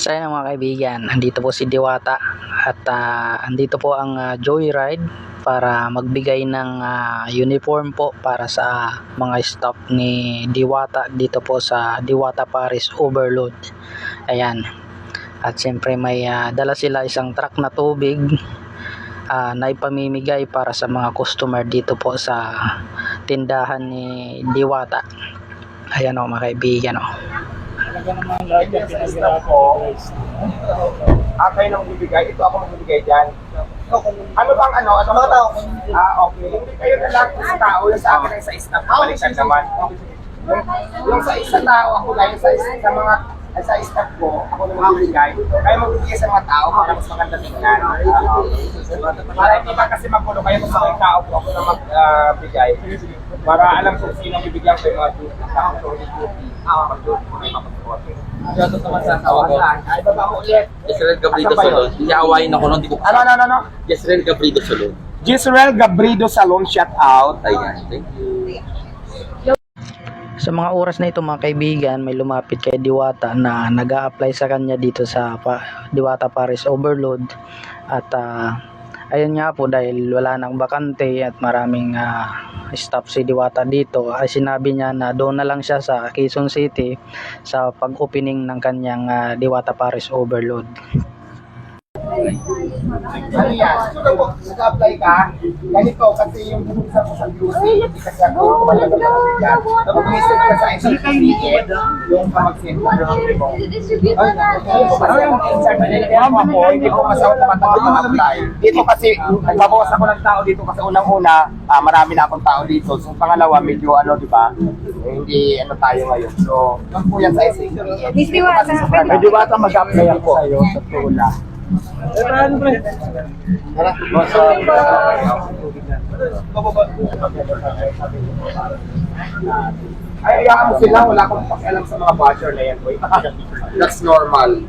So ayun mga kaibigan, andito po si Diwata at ah, andito po ang ah, Joyride para magbigay ng ah, uniform po para sa mga staff ni Diwata dito po sa Diwata Paris Overload. Ayan. At siyempre may ah, dala sila isang truck na tubig ah, na ipamimigay para sa mga customer dito po sa tindahan ni Diwata. Ayan o mga kaibigan o. Talaga naman lahat yung pinaghirapan ko. Ah, kayo nang bibigay. Ito ako magbibigay dyan. Ano bang ano? Ano mga tao? Ah, okay. Hindi kayo na lang sa tao. Yung sa akin ay sa staff. Balikan naman. Yung, yung sa isa tao, ako lang. Yung sa, sa mga ay sa staff ko, ako na magbibigay. Kayo magbibigay sa mga tao para mas maganda tingnan. Ah, para hindi ba kasi magulo kayo kung mga tao ko, ako na magbigay. Para alam kung sino ang bibigyan ko yung mga duty. Tao ko yung duty. Ah, mag-duty ko yung mapapagod. Shoutout naman sa asawa ko. Ay, baba mo ulit. Yesrel Gabrido? Salon. Iyawain ako nun, ko Ano, ano, ano, ano? Yesrel Gabrido Salon. Gisrel Gabrido Salon shout out. Ayan, thank you. Sa mga oras na ito mga kaibigan, may lumapit kay Diwata na nag apply sa kanya dito sa pa, Diwata Paris Overload. At ah, ayun nga po dahil wala nang bakante at maraming ah, staff si Diwata dito, ay sinabi niya na doon na lang siya sa Quezon City sa pag-opening ng kanyang ah, Diwata Paris Overload. Ano yan? So, nag-apply ka, ganito kasi yung bubuksan sa QC, hindi kasi ako kumalaga ng yan. Tapos may set ka sa isang ticket, yung pamag-send ka ng mo. Mo ako, hindi ko kasi ako tumatanggap ng apply. Dito kasi, nagbabawas ako ng tao dito kasi unang-una, ah, marami na akong tao dito. So pangalawa, medyo ano, di ba? Eh, hindi ano tayo ngayon. So, yun po yan sa SAP. May diwata mag-apply ako sa'yo sa Tula. Ay, hayaan mo sila. Wala akong pakialam sa mga basher na yan, boy. That's normal.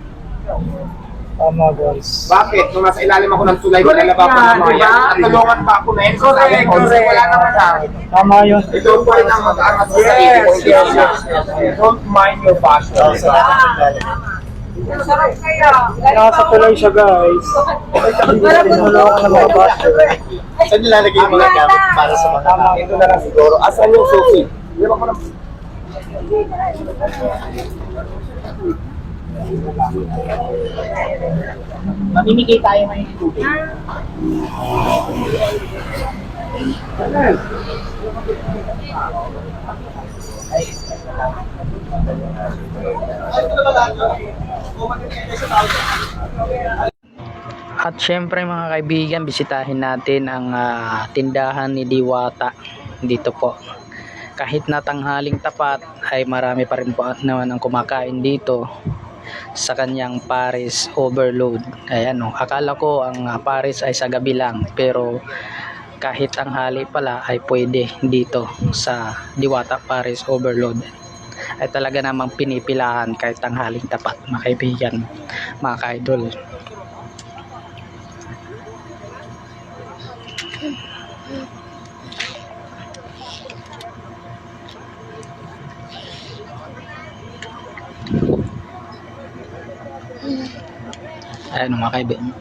Tama, guys. Bakit? Nung nasa ilalim ako ng tulay, Correct nalaba yan, ng mga diba? yan. At tulungan pa ako na yun. Correct, correct. Wala naman na. Tama yun. Ito po ang mag-aangat sa sarili ko. Don't mind your basher. Sarap kaya. Nasa tulay siya, guys. Tinulungan ng mga basher. Saan nilalagay yung mga gamit para sa mga tama? Ito na lang siguro. Asan yung susi? Hindi ba ko na... Mamimigay tayo ng tubig. At syempre mga kaibigan, bisitahin natin ang ah, tindahan ni Diwata dito po. Kahit na tanghaling tapat ay marami pa rin po naman ang kumakain dito sa kanyang Paris Overload. Ayan o, akala ko ang ah, Paris ay sa gabi lang pero kahit tanghali pala ay pwede dito sa Diwata Paris Overload ay talaga namang pinipilahan kahit tanghaling tapat mga kaibigan, mga ka-idol. Ayan mga kaibigan.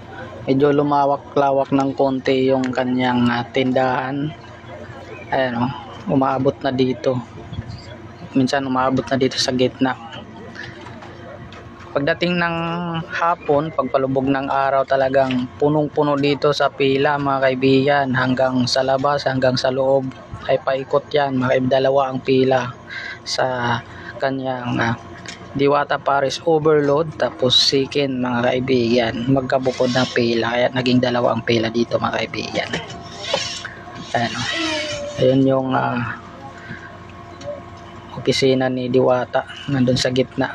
Medyo lumawak-lawak ng konti yung kanyang ah, tindahan. Ayan o, umaabot na dito. Minsan umaabot na dito sa gitna. Pagdating ng hapon, pagpalubog ng araw talagang punong-puno dito sa pila mga kaibigan. Hanggang sa labas, hanggang sa loob ay paikot yan. Mga dalawa ang pila sa kanyang ah, Diwata Paris Overload tapos Sikin mga kaibigan magkabukod ng pila kaya naging dalawa ang pila dito mga kaibigan ayan o ayun yung ah, opisina ni Diwata nandun sa gitna